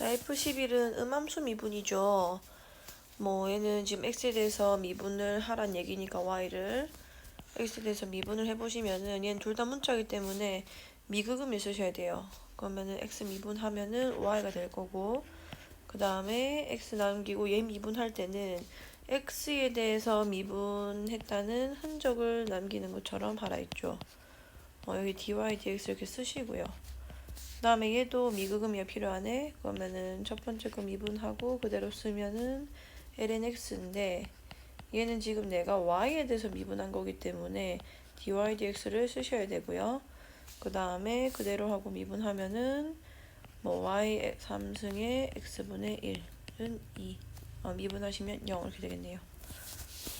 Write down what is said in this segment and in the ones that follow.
자, F11은 음함수 미분이죠. 뭐 얘는 지금 x에 대해서 미분을 하란 얘기니까 y를 x에 대해서 미분을 해보시면은 얘는 둘 다 문자이기 때문에 미극음을 쓰셔야 돼요. 그러면은 x 미분하면은 y가 될 거고 그 다음에 x 남기고 얘 미분할 때는 x에 대해서 미분했다는 흔적을 남기는 것처럼 하라 했죠. 어, 여기 dy dx 이렇게 쓰시고요. 그 다음에 얘도 미극음이 필요하네. 그러면은 첫 번째 거 미분하고 그대로 쓰면은 ln x인데 얘는 지금 내가 y에 대해서 미분한 거기 때문에 dy dx를 쓰셔야 되고요. 그 다음에 그대로 하고 미분하면은 뭐 y 3승의 x분의 1은 2 어, 미분하시면 0 이렇게 되겠네요.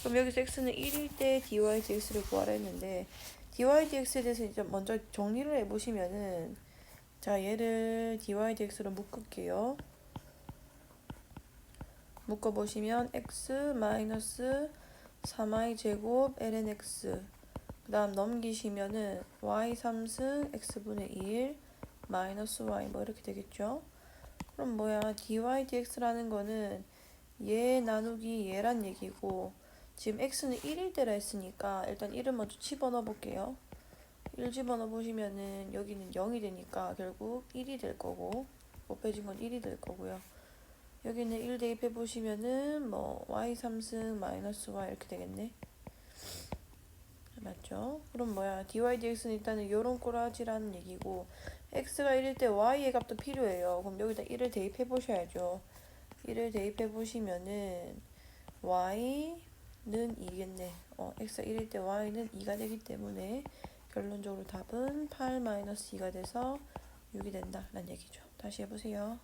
그럼 여기서 x는 1일 때 dy dx를 구하라 했는데 dy dx에 대해서 이제 먼저 정리를 해보시면은 자 얘를 dy dx로 묶을게요. 묶어보시면 x 마이너스 3y 제곱 ln x. 그 다음 넘기시면은 y 3승 x분의 1 마이너스 y 뭐 이렇게 되겠죠? 그럼 뭐야? dy dx라는 거는 얘 나누기 얘란 얘기고 지금 x는 1일 때라 했으니까 일단 1을 먼저 집어넣어 볼게요 1 집어넣어 보시면은 여기는 0이 되니까 결국 1이 될 거고 못 빼진 건 1이 될 거고요 여기는 1 대입해 보시면은 뭐 y 3승 마이너스 y 이렇게 되겠네. 맞죠? 그럼 뭐야? dy dx는 일단은 요런 꼬라지라는 얘기고 x가 1일 때 y의 값도 필요해요. 그럼 여기다 1을 대입해 보셔야죠. 1을 대입해 보시면은 y는 2겠네. 어, x가 1일 때 y는 2가 되기 때문에 결론적으로 답은 8 마이너스 2가 돼서 6이 된다 라는 얘기죠. 다시 해보세요.